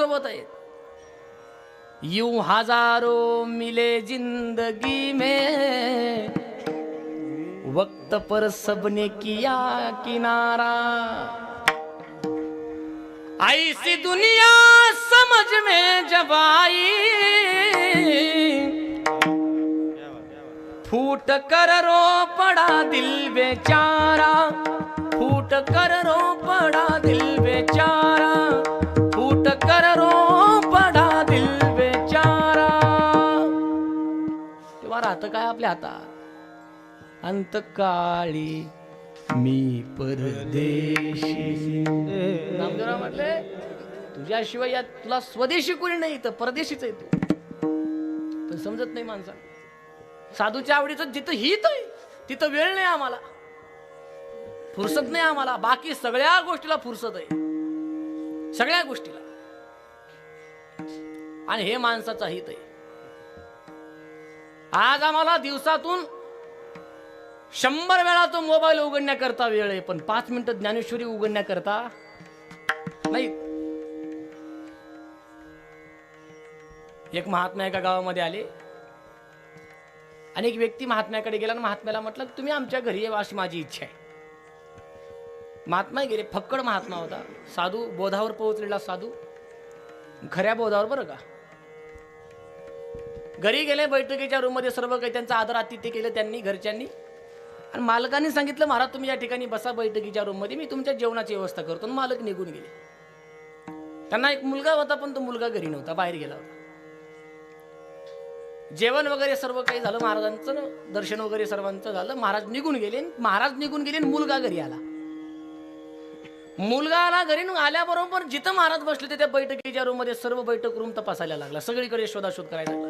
सोबत आहेत. यूं हजारों मिले जिंदगी में वक्त पर सबने किया किनारा। ऐसी दुनिया समझ में जब आई फूट कर रो पड़ा दिल बेचारा फूट कर रो पड़ा दिल काय आपल्या हातात? अंतकाळी मी परदेशी. नामदेवराव म्हटले तुझ्याशिवाय या तुला स्वदेशी कोणी नाही तर परदेशीच आहे तू. पण समजत नाही माणसा. साधूच्या आवडीचं जिथं हित आहे तिथं वेळ नाही आम्हाला. फुरसत नाही आम्हाला. बाकी सगळ्या गोष्टीला फुरसत आहे. सगळ्या गोष्टीला. आणि हे माणसाचा हित आहे. आज आम्हाला दिवसातून शंभर वेळा तो मोबाईल उघडण्याकरता वेळ आहे पण पाच मिनिटं ज्ञानेश्वरी उघडण्याकरता नाही. एक महात्मा एका गावामध्ये आले. आणि एक व्यक्ती महात्म्याकडे गेला आणि महात्म्याला म्हटलं तुम्ही आमच्या घरी येवा अशी माझी इच्छा आहे. महात्मा गेले फक्कड महात्मा होता. साधू बोधावर पोहोचलेला साधू. खऱ्या बोधावर बरं का? घरी गेले बैठकीच्या रूममध्ये सर्व काही त्यांचा आदर आतिथ्य केलं त्यांनी घरच्यांनी. आणि मालकाने सांगितलं महाराज तुम्ही या ठिकाणी बसा बैठकीच्या रूममध्ये मी तुमच्या जेवणाची व्यवस्था करतो. आणि मालक निघून गेले. त्यांना एक मुलगा होता पण तो मुलगा घरी नव्हता बाहेर गेला होता. जेवण वगैरे सर्व काही झालं महाराजांचं दर्शन वगैरे सर्वांचं झालं. महाराज निघून गेले महाराज निघून गेले आणि मुलगा घरी आला. मुलगा आला घरी न आल्याबरोबर जिथं महाराज बसले ते त्या बैठकीच्या रूममध्ये सर्व बैठक रूम तपासायला लागला. सगळीकडे शोधाशोध करायला लागला.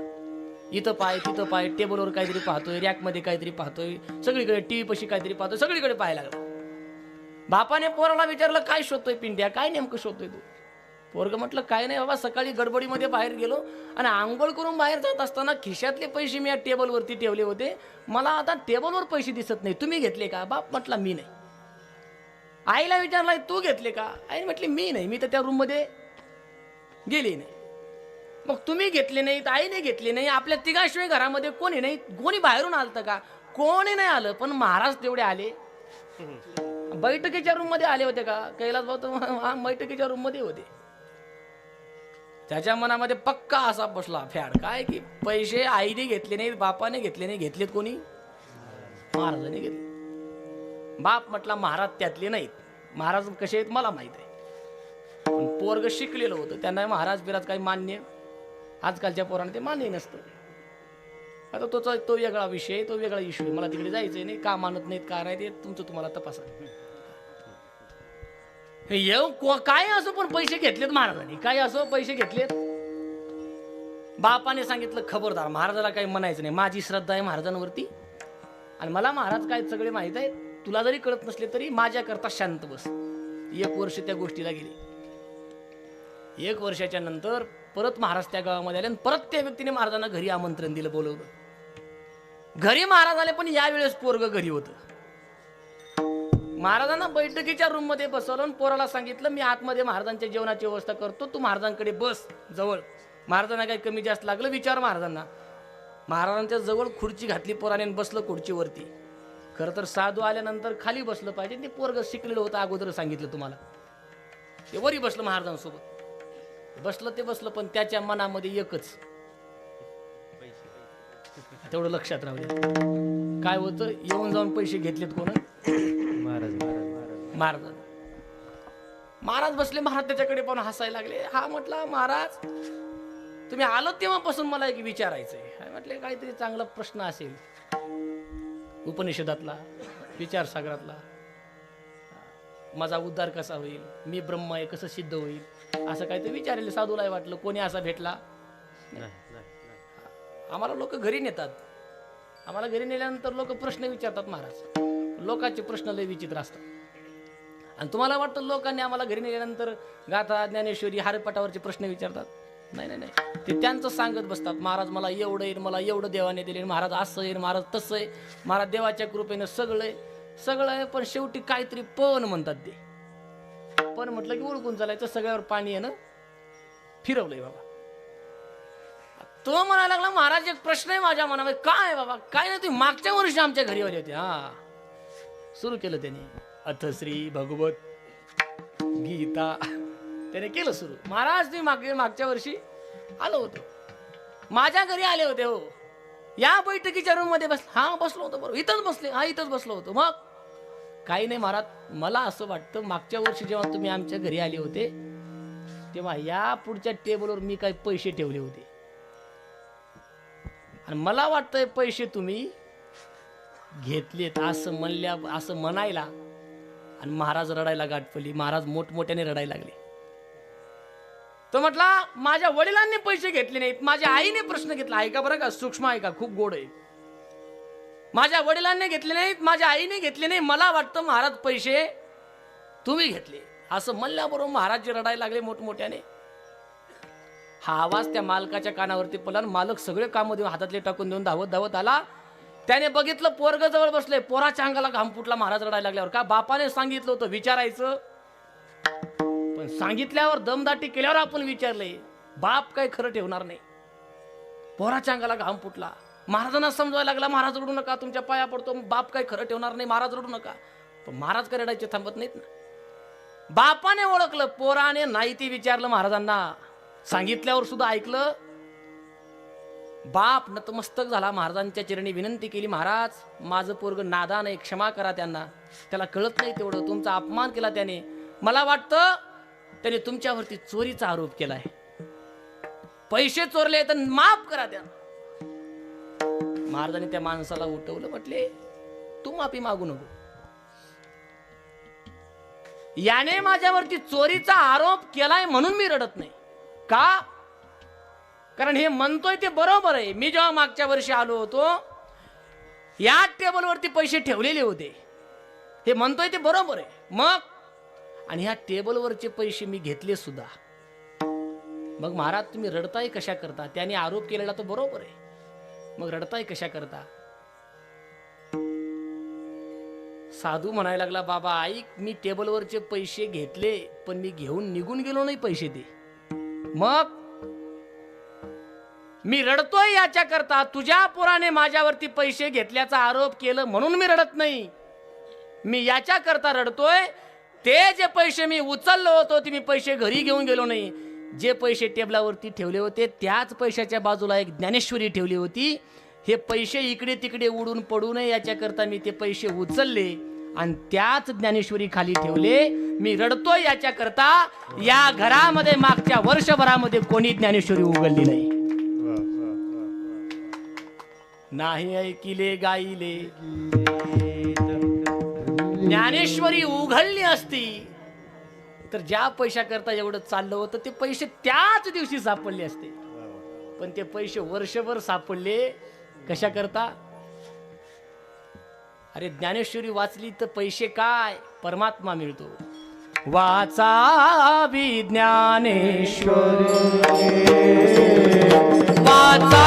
इथं पाय तिथं पाय टेबलवर काहीतरी पाहतोय रॅकमध्ये काहीतरी पाहतोय सगळीकडे टीव्ही पशी काहीतरी पाहतोय सगळीकडे पाहायला लागला. बापाने पोराला विचारलं काय शोधतोय पिंड्या? काय नेमकं शोधतोय तू? पोरग म्हटलं काय नाही बाबा सकाळी गडबडीमध्ये बाहेर गेलो आणि आंघोळ करून बाहेर जात असताना खिशातले पैसे मी या टेबलवरती ठेवले होते. मला आता टेबलवर पैसे दिसत नाही. तुम्ही घेतले का? बाप म्हटला मी नाही. आईला विचारला तू घेतले का? आई म्हटली मी नाही. मी तर त्या रूममध्ये गेली नाही. मग तुम्ही घेतले नाहीत आईने घेतले नाही आपल्या तिघाशिवाय घरामध्ये कोणी नाही कोणी बाहेरून आलतं का? कोणी नाही आलं पण महाराज तेवढे आले. बैठकीच्या रूममध्ये आले होते का? कैलास भाऊ तर बैठकीच्या रूममध्ये होते. त्याच्या मनामध्ये पक्का असा बसला फॅड काय की पैसे आईने घेतले नाहीत बापाने घेतले नाही घेतलेत कोणी? महाराजाने घेतले. बाप म्हटला महाराज त्यातले नाहीत. महाराज कसे आहेत मला माहीत आहे. पण पोरग शिकलेलं होतं त्यांना महाराज बिराज काही मान्य आजकालच्या पोरांना ते मान्य नसतं. आता तोचा तो वेगळा विषय तो वेगळा इश्यू आहे. मला तिकडे जायचंय नाही का मानत नाहीत का नाही ते तुमचं तुम्हाला तपासा. हे येऊ काय असो पण पैसे घेतलेत महाराजांनी काय असो पैसे घेतलेत. बापाने सांगितलं खबरदार महाराजाला काही म्हणायचं नाही. माझी श्रद्धा आहे महाराजांवरती. आणि मला महाराज काय सगळे माहीत आहे तुला जरी कळत नसले तरी माझ्याकरता शांत बस. एक वर्ष त्या गोष्टीला गेली. एक वर्षाच्या नंतर परत महाराज त्या गावामध्ये आले आणि परत त्या व्यक्तीने महाराजांना घरी आमंत्रण दिलं बोलवलं. घरी महाराज आले पण यावेळेस पोरग घरी होतं. महाराजांना बैठकीच्या रूममध्ये बसवलं आणि पोराला सांगितलं मी आतमध्ये महाराजांच्या जेवणाची व्यवस्था करतो तू महाराजांकडे बस जवळ. महाराजांना काही कमी जास्त लागलं विचार महाराजांना. महाराजांच्या जवळ खुर्ची घातली पोराने बसलं खुर्चीवरती. खरं तर साधू आल्यानंतर खाली बसलं पाहिजे ते पोरग शिकलेलं होतं अगोदर सांगितलं तुम्हाला. ते वरी बसलं महाराजांसोबत. बसलं ते बसलं पण त्याच्या मनामध्ये एकच. तेवढं लक्षात राहू द्या. काय होतं? येऊन जाऊन पैसे घेतलेत कोण? महाराज महाराज महाराज. बसले महाराज त्याच्याकडे पाहून हसायला लागले. हा म्हटला महाराज तुम्ही आलो तेव्हापासून मला एक विचारायचंय. म्हटले काहीतरी चांगला प्रश्न असेल. उपनिषदातला विचारसागरातला माझा उद्धार कसा होईल? मी ब्रह्म आहे कसं सिद्ध होईल? असं काहीतरी विचारले साधूला वाटलं कोणी असा भेटला. आम्हाला लोक घरी नेतात. आम्हाला घरी नेल्यानंतर लोक प्रश्न विचारतात महाराज. लोकांचे प्रश्न लय विचित्र असतात. आणि तुम्हाला वाटतं लोकांनी आम्हाला घरी नेल्यानंतर गाथा ज्ञानेश्वरी हारपटावरचे प्रश्न विचारतात? नाही नाही नाही. ते त्यांचं सांगत बसतात. महाराज मला एवढं येईल मला एवढं देवाने दिले महाराज असं येईल महाराज तसं आहे. महाराज देवाच्या कृपेनं सगळं आहे. सगळं आहे पण शेवटी काहीतरी पण म्हणतात ते. पण म्हटलं की ओळखून चालायचं सगळ्यावर पाणी आहे ना फिरवलंय बाबा. तो म्हणायला लागला महाराज एक प्रश्न आहे माझ्या मनामध्ये. काय आहे बाबा? काय नाही तुम्ही मागच्या वर्षी आमच्या घरी आले होते. हा. सुरू केलं त्याने. अथ श्री भगवत गीता. त्याने केलं सुरू. महाराज तुम्ही मागे मागच्या वर्षी आलो होतो. माझ्या घरी आले होते हो. या बैठकीच्या रूममध्ये बस हा बसलो होतो बरोबर. इथंच बसले हा इथंच बसलो होतो. मग? काही नाही महाराज मला असं वाटतं मागच्या वर्षी जेव्हा तुम्ही आमच्या घरी आले होते तेव्हा या पुढच्या टेबलवर मी काही पैसे ठेवले होते. आणि मला वाटतंय पैसे तुम्ही घेतलेत असं म्हणल्या असं म्हणायला आणि महाराज रडायला गाठपली महाराज मोठमोठ्याने रडायला लागले. तो म्हटला माझ्या वडिलांनी पैसे घेतले नाहीत माझ्या आईने प्रश्न घेतला. ऐका बरं का सूक्ष्म ऐका खूप गोड आहे. माझ्या वडिलांनी घेतले नाहीत माझ्या आईने घेतले नाही. मला वाटतं महाराज पैसे तुम्ही घेतले. असं म्हणल्याबरोबर महाराज जे रडायला लागले मोठमोठ्याने. हा आवाज त्या मालकाच्या कानावरती पडला मालक सगळे काम देऊन हातातले टाकून देऊन धावत धावत आला. त्याने बघितलं पोरग जवळ बसले. पोराच्या अंगाला घाम फुटला महाराज रडायला लागल्यावर. का बापाने सांगितलं होतं विचारायचं? पण सांगितल्यावर दमदाटी केल्यावर आपण विचारले बाप काय खरं ठेवणार नाही. पोराच्या अंगाला घाम फुटला. महाराजांना समजायला लागला महाराज रडू नका तुमच्या पाया पडतो बाप काय खरं ठेवणार नाही महाराज रडू नका. पण महाराज काय रडायचे थांबत नाहीत ना. बापाने ओळखलं पोराने नाही ते विचारलं महाराजांना. सांगितल्यावर सुद्धा ऐकलं. बाप नतमस्तक झाला महाराजांच्या चरणी विनंती केली महाराज माझं पोरग नादा नाही क्षमा करा त्यांना. त्याला कळत नाही तेवढं तुमचा अपमान केला त्याने. मला वाटतं त्याने तुमच्यावरती चोरीचा आरोप केलाय. पैसे चोरले तर माफ करा त्यांना. महाराजांनी त्या माणसाला उठवलं म्हटले तू माफी मागू नको. याने माझ्यावरती चोरीचा आरोप केलाय म्हणून मी रडत नाही. का? कारण हे म्हणतोय ते बरोबर आहे. मी जेव्हा मागच्या वर्षी आलो होतो या टेबलवरती पैसे ठेवलेले होते. हे म्हणतोय ते बरोबर आहे. मग? आणि ह्या टेबलवरचे पैसे मी घेतले सुद्धा. मग महाराज तुम्ही रडताय कशा करता? त्याने आरोप केलेला तो बरोबर आहे. मग रडताय कशा करता? साधू म्हणायला लागला बाबा ऐक मी टेबलवरचे पैसे घेतले पण मी घेऊन निघून गेलो नाही पैसे दे. मग? मी रडतोय याच्या करता तुझ्या पोराने माझ्यावरती पैसे घेतल्याचा आरोप केलं म्हणून मी रडत नाही. मी याच्या करता रडतोय ते जे पैसे मी उचललो होतो ते मी पैसे घरी घेऊन गेलो नाही. जे पैसे टेबलावरती ठेवले होते त्याच पैशाच्या बाजूला एक ज्ञानेश्वरी ठेवली होती. हे पैसे इकडे तिकडे उडून पडू नये याच्याकरता मी ते पैसे उचलले आणि त्याच ज्ञानेश्वरी खाली ठेवले. मी रडतोय याच्याकरता. या घरामध्ये मागच्या वर्षभरामध्ये कोणी ज्ञानेश्वरी उघडली नाही. नाही ऐकिले गाईले. ज्ञानेश्वरी उघडली असती. तर ज्या पैशा करता एवढं चाललं होतं ते पैसे त्याच दिवशी सापडले असते. पण ते पैसे वर्षभर सापडले कशा करता अरे ज्ञानेश्वरी वाचली तर पैसे काय? परमात्मा मिळतो. वाचा ज्ञानेश्वर. वाचा